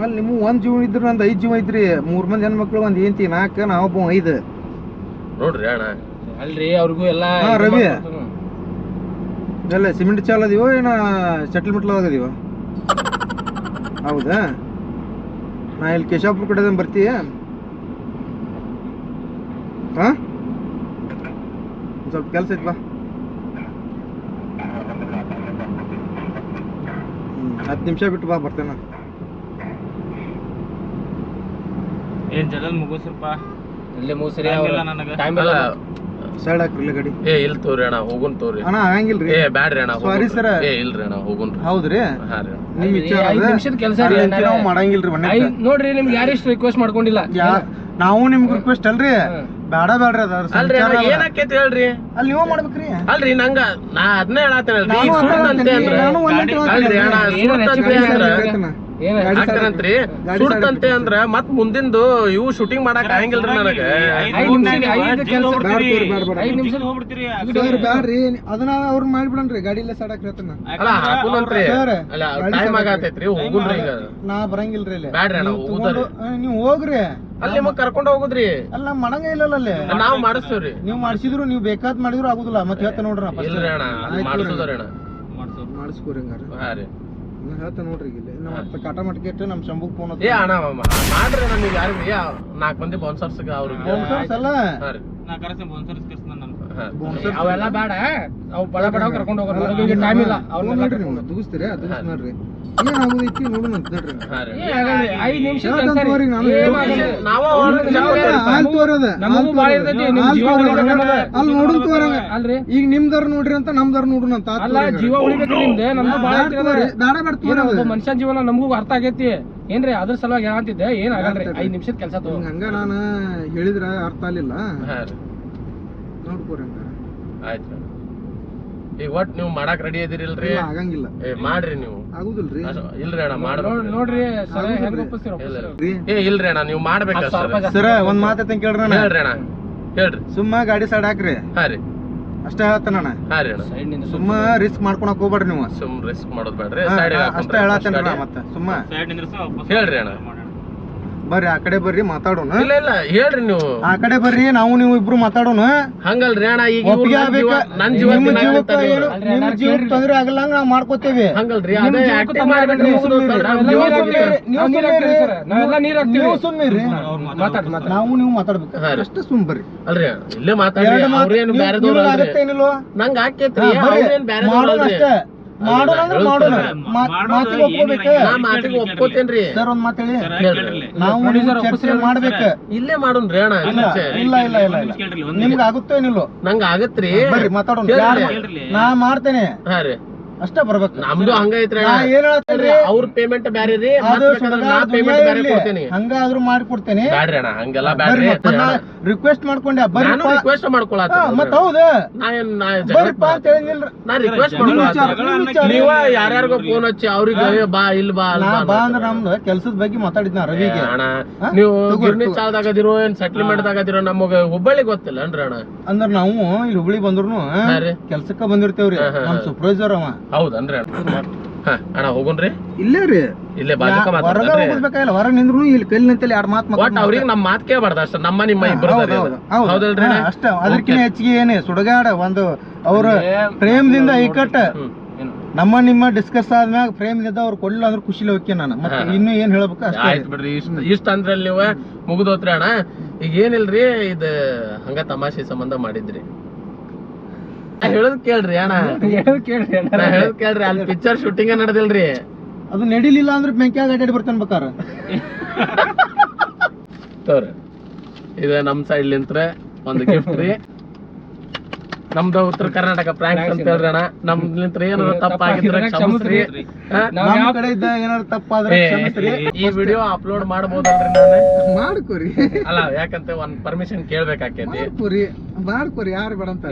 ಅಲ್ಲಿ ನಿಮ್ಮ ಒಂದ್ ಜೀವ ಇದ್ರೆ ನಂದು ಐದ್ ಜೀವ ಐತ್ರಿ. ಮೂರ್ ಮಂದಿ ಹೆಣ್ಮಕ್ಳು ಒಂದ್ ಏಂತಿ ನಾಲ್ಕ ಒಬ್ಬ ಐದ್. ನೋಡ್ರಿ ಅಣ್ಣ. ಅಲ್ರಿ ಅವ್ರಿಗೂ ಎಲ್ಲಾ ಹಾ, ರವಿ. ಎಲ್ಲ ಸಿಮೆಂಟ್ ಚಾಲ್ ಅದೀವೋ ಏನ ಸೆಟಲ್ಮೆಂಟ್ ಆಗದೀವ ಹೌದಾ? ನಾ ಇಲ್ಲಿ ಕೇಶಾಪುರ ಕಡೆ ಬರ್ತೀಯ? ಹಾ? ಸ್ವಲ್ಪ ಕೆಲ್ಸ ಐತ್ ಬಾ. ಹತ್ತು ನಿಮಿಷ ಬಿಟ್ಟು ಬಾ ಬರ್ತೇನೆ ಏನ್ ಜಲಲ್ ಮುಗಿಸ್ರಪ್ಪ? ಇಲ್ಲೇ ಮುಗಿಸ್ರಿ Time ಅವ್ರ ಇಲ್ಲ ನನಗ. ಟೈಮ್ ಅಲ್ಲ ಇಲ್ಲ ಸೈಡ್ ಹಾಕ್ರಿ ಗಾಡಿ. ಏ ಇಲ್ ತೋರಿ ಅಣ್ಣ ಹೋಗುನ್ ತೋರಿ. ಅಣ್ಣ ಆಗಂಗಿಲ್ರಿ ಏ ಬ್ಯಾಡ್ರಿ ಅಣ್ಣ ಸಾರಿ. ಏ ಇಲ್ರಿ ಅಣ್ಣ ಹೌದ್ರಿ? ಹಾ ರೀ ನಿಮ್ ವಿಚಾರ ಐದ್. ನಿಮಿಷದ ಕೆಲ್ಸ ರೀ. ನಾವು ಮಾಡಂಗಿಲ್ರಿ ನೋಡ್ರಿ ನಿಮ್ಗೆ ಯಾರಿಷ್ಟು ರಿಕ್ವೆಸ್ಟ್ ಮಾಡ್ಕೊಂಡಿಲ್ಲ? ಯಾ- ನಾವು ನಿಮ್ಗೆ ರಿಕ್ವೆಸ್ಟ್ ಅಲ್ರಿ. ಬೇಡ ಬೇಡ್ರಿ ಅದ ಅಲ್ರಿ ಏನಾಕೇತಿ ಹೇಳ್ರಿ? ಅಲ್ಲಿ ನೀವು ಮಾಡ್ಬೇಕ್ರಿ. ಅಲ್ರಿ ನಂಗ ನಾ ಅದನ್ನೇ ಅಂದ್ರ. ಅಣ್ಣ ಅಂದ್ರ. ಹಾಕ್ತಾರಂತ್ರಿ ಸುಡ್ತಂತೆ ಅಂದ್ರ ಮತ್ ಮುಂದಿಂದು ಇವು ಶೂಟಿಂಗ್ ಮಾಡಕ್ ಆಗಂಗಿಲ್ರಿ ನನಗ. ಬ್ಯಾಡ್ರಿ. ಅದನ್ನ ಅವ್ರ ಮಾಡ್ಬಿಡನ್ರಿ. ಗಾಡಿ ಇಲ್ಲ ಸಡಕ್ ಹೇಳ್ತಾನ ಅಲ್ಲ ಹಾಕುನಂತ್ರಿ. ಸರ್, ಅಲ್ಲ ಟೈಮ್ ಸರ್ ಆಗತೈತ್ರಿ ಹೋಗುನ್ರಿ ಈಗ. ನಾ ಬರಂಗಿಲ್ರಿ ಇಲ್ಲಿ. ಬ್ಯಾಡ್ರಿ ಅಣ್ಣ, ನೀವು ಹೋಗುದಾರಿ. ತಗೊಂಡು- ಆ, ನೀವು ಹೋಗ್ರಿ. ಅಲ್ಲಿ ನಿಮಗ್ ಕರ್ಕೊಂಡ್ ಹೋಗುದ್ರಿ. ಅಲ್ಲ ಮಾಡಂಗ ಇಲ್ಲಲ್ಲ ಅಲ್ಲಿ. ನಾವ್ ಮಾಡಿಸ್ತೇವ್ರಿ. ನೀವು ಮಾಡಿಸಿದ್ರು ನೀವು ಬೇಕಾದ್ ಮಾಡಿದ್ರು ಆಗುದಿಲ್ಲ. ಮತ್ತೆ ಹೇಳ್ತಾ ನೋಡ್ರಿ ಅಣ್ಣ ಅಲ್ಲಿ ಮಾಡಿಸೋದ್ರಿ ಅಣ್ಣ. ಮಾಡ್ಸು. ಮಾಡಿಸ್ಕೋರಿ ಹಂಗಾರ. ಹಾ ರೀ. ನಾ ಹೇಳ್ತಾ ನೋಡ್ರಿ ಇಲ್ಲಿ. ನಮ್ಮ ಕಾಟಾ ಕಾಟ ಮಟ್ಕೆ ಇಟ್ಟು ನಮ್ಮ ಶಂಭುಗ್ ಫೋನ್ ಏ ಅಣ್ಣ ಮ- ಮಾಡ್ರಿ ನಮಗೆ ಯಾರು ನಾಲ್ಕು ಏ ನಾಲ್ಕ್ ಮಂದಿ ಬೌನ್ಸರ್ಸ್ ಅವ್ರಿಗೆ ಬೌನ್ಸರ್ಸ್ ಅಲ್ಲ? ನಾ ಕರೆಸಿ ಬೌನ್ಸರ್ಸ್ ಕರ್ಸ್ನ ಬೌನ್ಸರ್ಸ್ ಅವೆಲ್ಲ ಬೇಡ. ಅವ್ ಬಡ ಬಡ ಕರ್ಕೊಂಡು ಹೋಗೋದು ನನಗೆ ಟೈಮ್ ಇಲ್ಲ. ನೋಡ್ರಿ ನೀವು ನೋಡ್ರಿ ಏನಾಗೋದೈತಿ ನೋಡೋಣ ಅಂತ ನೋಡ್ರಿ ಐದ್ ನಿಮಿಷ. ಅಲ್ಲಿ ತೋರಂಗ ಅಲ್ರಿ. ಈಗ ನಿಮ್ದಾರ ನೋಡ್ರಿ ಅಂತ ನಮ್ದಾರ ನೋಡ್ರಿ ಅಂತ ಆತ್ ಅಲ್ಲ ಜೀವ ಉಳಿಬೇಕು ನಿಮ್ದು. ಜೀವನ ನಮಗೂ ಅರ್ಥ ಆಗೈತಿ. ಏನ್ರಿ ಅದ್ರ ಸಲುವಾಗಿ ಹೇಳಂತಿದ್ದೆ. ಏನ್ ಆಗಲ್ರಿ? ಐದ್ ನಿಮಿಷದ ಕೆಲಸ ತಗೋ. ಹಿಂಗ್ ನಾನು ಹೇಳಿದ್ರ ಅರ್ಥ ಆಗ್ಲಿಲ್ಲ. ನೋಡ್ಕೋರಿ ಹಂಗಾರ ಆಯ್ತು. ಈಗ ಒಟ್ ನೀವು ಮಾಡಕ್ ರೆಡಿ ಇದೀರಿಲ್ರಿ ಇಲ್ಲ, ಆಗಂಗಿಲ್ಲ. ಏ ಮಾಡ್ರಿ ನೀವು. ಆಗುದಿಲ್ರಿ. ಅಷ್ಟ್- ಇಲ್ರಿ ಅಣ್ಣ ನೋಡ್- ಮಾಡ್ಬೇಕು ನೋಡ್ರಿ ಸರ ಹೆಂಗ್ ಒಪ್ಪಿಸ್ತೀರ ಇಲ್ಲ, ಒಪ್ಪಿಸ್ತೀರ. ಇಲ್ಲ. ಏ ಇಲ್ರಿ ಅಣ್ಣ ನೀವು ಮಾಡ್ಬೇಕ ಹತ್ತು ಸಾವಿರ ರೂಪಾಯಿ ಜಾಸ್ತಿ ಸರ ಒಂದ್ ಮಾತೈತೆ ಕೇಳ್ರಿ ಅಣ್ಣ. ಹೇಳ್ರಿ ಅಣ್ಣ. ಹೇಳ್ರಿ. ಸುಮ್ಮ ಗಾಡಿ ಸೈಡ್ ಹಾಕ್ರಿ. ಹಾ ರೀ. ಅಷ್ಟೇ ಹೇಳ್ತಾನ ಅಣ್ಣ. ಹಾ ರೀ ಅಣ್ಣ. ನಿಂದ ಸುಮ್ಮ ರಿಸ್ಕ್ ಮಾಡ್ಕೊಳಕ್ ಹೋಗ್ಬೇಡ್ರಿ ನೀವು. ಸುಮ್ ರಿಸ್ಕ್ ಮಾಡೋದ್ ಬೇಡ್ರಿ. ಹಾ, ಸೈಡ್ ಅಷ್ಟೇ ಹೇಳತ್ತೇನ್ರಿ ನಾ ಮತ್ತೆ ಸುಮ್ಮ. ಹೇಳ್ರಿ ಅಣ್ಣ. ಬರ್ರಿ ಆ ಕಡೆ ಬರ್ರಿ ಮಾತಾಡೋಣ. ಇಲ್ಲ ಇಲ್ಲ ಹೇಳ್ರಿ ನೀವು. ಆ ಕಡೆ ಬರ್ರಿ ನಾವು ನೀವು ಇಬ್ರು ಮಾತಾಡೋಣ. ಹಂಗಲ್ರಿ ಅಣ್ಣ ಈಗ ಇವ್ರು ಒಪ್ಪಿಗೆ ನನ್ ಜೀವ ಆಗ್ಬೇಕ? ನನ್ ಜೀವ ನಿಮ್ಮ ಜೀವಕ್ಕ ತಿನ್ನಾಕತ್ತಾರ ಏನು ನಿಮ್ಮ ಜೀವಕ್ಕೆ ತೊಂದ್ರೆ ಆಗಲ್ಲಂಗ ನಾವು ಮಾಡ್ಕೋತೇವೆ. ಹಂಗಲ್ರಿ ನಿಮ್ ಅದೇ ಜೀವಕ್ಕೂ ಆಕ್ಟಿಂಗ್ ತೊಂದ್ರೆ ಮಾಡ್ಬೇಡ್ರಿ ಆಗಲ್ಲ, ಇವ್ರು ಸುಮ್ನಿರಿ. ನಾವೆಲ್ಲ ಜೀವ ನೀರ್ ಹಾಕ್ತೀವಿ. ನೀವು ನಾವು ನೀರ್ ಹಾಕ್ತೀವಿ ಸರ್. ನಾವೆಲ್ಲ ನೀರ್ ಹಾಕ್ತೀವಿ. ನೀವು ಸುಮ್ಮನಿರಿ ಮಾತಾಡ್ ಮಾತಾಡ್ ನಾವು ನೀವು ಮಾತಾಡ್ಬೇಕು. ಹಾ ರೀ. ಅಷ್ಟೇ ಸುಮ್ ಬರ್ರಿ. ಅಲ್ರಿ ಇಲ್ಲೇ ಮಾತಾಡ್ರಿ. ಎರಡು ಮಾತು ಅವ್ರೇನು ನೀವು- ಬ್ಯಾರೆದವ್ರು ನಿಮ್ಗೆ ಅಲ್ರಿ. ಆಗತ್ತೇನಿಲ್ವೋ? ನಂಗ್ ಆಕೇತ್ರಿ ಹಾ, ಬರ್ರಿ. ಅವ್ರೇನ್ ಬ್ಯಾರೆದವ್ರು ಅಲ್ರಿ. ಅಷ್ಟೇ. ಮಾಡೋಣ ಅಂದ್ರೆ ಮಾಡೋಣ. ಮಾತ್- ಮಾತಿಗೆ ಒಪ್ಕೋಬೇಕು. ನಾ ಮಾತಿಗೆ ಒಪ್ಕೋತೇನ್ರಿ ಸರ್ ಒಂದ್ ಮಾತು ಹೇಳಿ ನಾವು ಚರ್ಚೆ ಮಾಡ್ಬೇಕು. ಇಲ್ಲೇ ಮಾಡೋಣ್ರಿ ಅಣ್ಣ ಇಲ್ಲ. ಇಲ್ಲ ಇಲ್ಲ ಇಲ್ಲ ನಿಮ್ಗೆ ಆಗುತ್ತೋ ಏನಿಲ್ಲೋ. ನಂಗ್ ಆಗತ್ರಿ. ಬರ್ರಿ ಮಾತಾಡೋಣ. ನಾ ಮಾಡ್ತೇನೆ. ಹಾ ರೀ. ಅಷ್ಟೇ ಬರ್ಬೇಕು. ನಮ್ದು ಹಂಗೈತ್ರಿ ನಾ ಅಣ್ಣ. ಏನ್ ಹೇಳ್ತೇನ್ರಿ ಅವ್ರ ಪೇಮೆಂಟ್ ಬ್ಯಾರೆ ರೀ ಅದು ನಾ ಪೇಮೆಂಟ್ ಬ್ಯಾರೆ. ಕೊಡ್ತೀನಿ. ಹಂಗಾದ್ರೂ ಮಾಡ್ಕೊಡ್ತೇನೆ ಬ್ಯಾಡ್ರಿ ಅಣ್ಣ ಹಂಗೆಲ್ಲ ಬ್ಯಾಡ್ರಿ. ರಿಕ್ವೆಸ್ಟ್ ಮಾಡ್ಕೊಂಡೆ. ಬರ್ರಿ ನಾನು ರಿಕ್ವೆಸ್ಟ್ ಮಾಡ್ಕೊಳತ್ತ ಮತ್ತ ಹೌದು. ನಾ ಏನ್ ನಾ ಜಗಳ ಬರ್ರಿಪ್ಪ ಅಂತ ಹೇಳಿಲ್ರಿ. ನಾ ರಿಕ್ವೆಸ್ಟ್ ಮಾಡ್ಕೊಳತ್ತ ವಿಚಾರ, ವಿಚಾರ. ನೀವ ಯಾರ್ಯಾರಿಗೋ ಫೋನ್ ಹಚ್ಚಿ ಅವ್ರಿಗೆ ಏ ಬಾ ಇಲ್ ಬಾ ಅಲ್ಲಿ ನಾ ಬಾ ಬಾ ಅಂತ. ಅಂದ್ರೆ ನಮ್ದು ಕೆಲ್ಸದ ಬಗ್ಗೆ ಮಾತಾಡಿದ್ನ ರವಿಗೆ? ಏ ಅಣ್ಣ ಹಾ? ನೀವು ಗುರ್ನಿ ಗಿರ್ನಿ ತಗೋ. ಚಾಲ್ದಾಗದಿರೋ ಏನ್ ಸೆಟ್ಲ್ಮೆಂಟ್ ದಾಗದಿರೋ ನಮಗ ಹುಬ್ಬಳ್ಳಿ ಗೊತ್ತಿಲ್ಲ ಅನ್ರಿ ಅಣ್ಣ? ಅಂದ್ರ ನಾವು ಇಲ್ಲಿ ಹುಬ್ಳಿ ಬಂದ್ರು ಹಾ ರೀ. ಕೆಲ್ಸಕ್ಕ ಬಂದಿರ್ತೇವ್ರಿ. ಹಾ, ಹಾ, ನಮ್. ಸೂಪರ್ವೈಸರ್ ಅವ. ಹೌದನ್ರಿ ಹಾ ಅಣ್ಣ ಹೋಗುನ್ರಿ ಇಲ್ಲೇ ರೀ. ಇಲ್ಲೇ ಬಾಜುಕ ಹೊರಗ ಮಾತಾಡ್ರಿ ಹೋಗ್ಬೇಕಾಗಿಲ್ಲ ಹೊರಗ್ ನಿಂದ್ರು ಇಲ್ಲಿ ಕೈಲಿ ನಿಂತಲ್ಲಿ ಎರಡ್ ಮಾತ್ ಒಟ್ ಅವ್ರಿಗೆ ನಮ್ಮ ಮಾತ್ ಕೇಳಬಾರ್ದ ಅಷ್ಟ ನಮ್ಮ ನಿಮ್ಮ ಇಬ್ಬರು ಹೌದಲ್ರಿ ಅಣ್ಣ? ಅಷ್ಟ ಅದಕ್ಕಿಂತ ಹೆಚ್ಚಿಗೆ ಏನೇ ಸುಡಗಾಡ ಒಂದು ಅವ್ರ ಪ್ರೇಮದಿಂದ ಇಕ್ಕಟ್ಟ. ನಮ್ಮ ನಿಮ್ಮ ಡಿಸ್ಕಸ್ ಆದ್ಮ್ಯಾಗ ಪ್ರೇಮದಿಂದ ಅವ್ರು ಕೊಡ್ಲಿಲ್ಲ ಅಂದ್ರೆ ಖುಷಿಲಿ ಹೋಗ್ಯ ನಾನು. ಮತ್ತೆ. ಇನ್ನು ಏನ್ ಹೇಳ್ಬೇಕು ಅಷ್ಟೇ ಆಯ್ತು ಬಿಡ್ರಿ ಇಷ್ಟ ಇಷ್ಟ ಅಂದ್ರಲ್ಲಿ ನೀವು ಮುಗಿದೋತ್ರಿ ಅಣ್ಣ. ಈಗ ಏನಿಲ್ರಿ ಇದ ಹಂಗ ತಮಾಷೆ ಸಂಬಂಧ ಮಾಡಿದ್ರಿ. ಹೇಳದ್ ಕೇಳ್ರಿ ಅಣ್ಣ. ಹೇಳೋದ್ ಕೇಳ್ರಿ ಅಣ್ಣ. ನಾ ಹೇಳದ್ ಕೇಳ್ರಿ ಅಲ್ಲಿ ಪಿಕ್ಚರ್ ಶೂಟಿಂಗ್ ನಡೆದಿಲ್ರಿ. ಅದು ನಡಿಲಿಲ್ಲ ಅಂದ್ರೆ ಬೆಂಕಿಯಾಗ ಅಡ್ಡಾಡಿ ಬರ್ತಾನೆ ಬೇಕಾರ. ತೋರಿ ಇದು ನಮ್ ಸೈಡ್ ಲಿಂತ್ರ ಒಂದು ಗಿಫ್ಟ್ ರೀ. ನಮ್ದು ಉತ್ತರ ಕರ್ನಾಟಕ ಪ್ರಾಂಕ್ ಅಂತ ಹೇಳ್ರಣ ನಮ್ಲಿಂತ್ರ ಏನಾರ ತಪ್ಪಾಗಿದ್ರೆ ಕ್ಷಮಿಸ್ರಿ? ನಮ್ ಯಾವ ಕಡೆ ಇದ್ದ ಏನಾರು ತಪ್ಪಾದ್ರೆ ಕ್ಷಮಿಸ್ರಿ. ಈ ವಿಡಿಯೋ ಅಪ್ಲೋಡ್ ಮಾಡ್ಬೋದಲ್ರಿ ನಾನು? ಮಾಡ್ಕೋರಿ. ಅಲ್ಲ ಯಾಕಂತ ಒಂದ್ ಪರ್ಮಿಷನ್ ಕೇಳ್ಬೇಕಾಕೇತಿ? ಮಾಡ್ಕೋರಿ. ಮಾಡ್ಕೊರಿ. ಯಾರು ಬೇಡ ಅಂತ